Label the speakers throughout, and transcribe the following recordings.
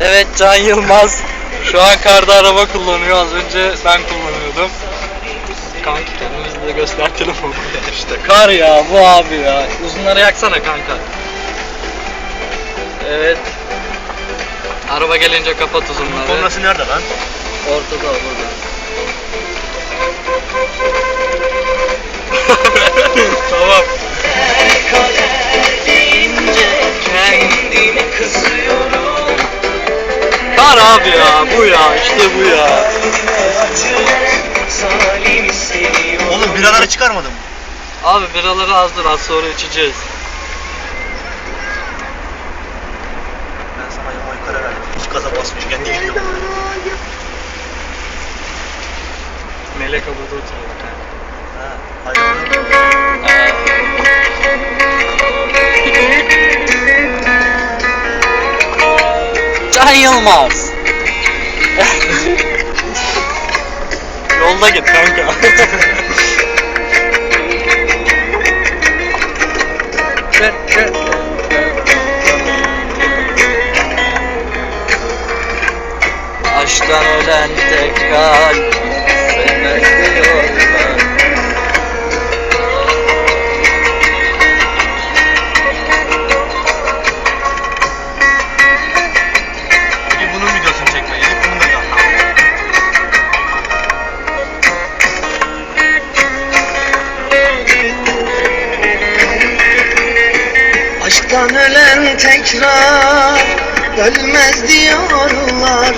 Speaker 1: Evet Can Yılmaz şu an karda araba kullanıyor. Az önce ben kullanıyordum. Kanki kendimizi de göstertelim onu. işte kar ya bu abi ya. Uzunları yaksana kanka. Evet. Araba gelince kapat uzunları.
Speaker 2: Kornası nerede lan?
Speaker 1: Ortada burada. Kar abi ya bu ya işte bu ya.
Speaker 2: Oğlum biraları çıkarmadım.
Speaker 1: Abi biraları azdır az sonra içeceğiz.
Speaker 2: Ben sana yama yukarı verdim. Hiç gaza basmış kendi gidiyor.
Speaker 1: Melek abada oturuyor.
Speaker 2: Ha, hayır.
Speaker 1: Yılmaz. Yolda git kanka. Aşktan ölen tek kalp
Speaker 3: Aşktan ölen tekrar ölmez diyorlar.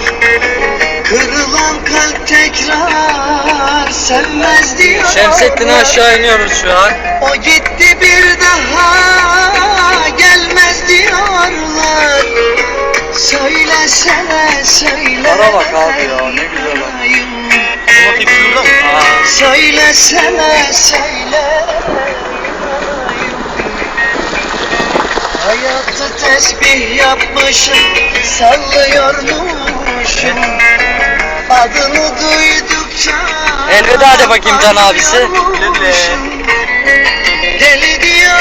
Speaker 3: Kırılan kalp tekrar sevmez diyorlar.
Speaker 1: Şemsettin aşağı iniyoruz şu an.
Speaker 3: O gitti bir daha gelmez diyorlar. Söylesene söyle
Speaker 1: Para bak abi ya, ne güzel bak.
Speaker 3: Söylesene söyle Hayatı tesbih yapmışım Sallıyormuşum Adını duydukça
Speaker 1: Elveda de bakayım Can abisi.
Speaker 3: Deli diyor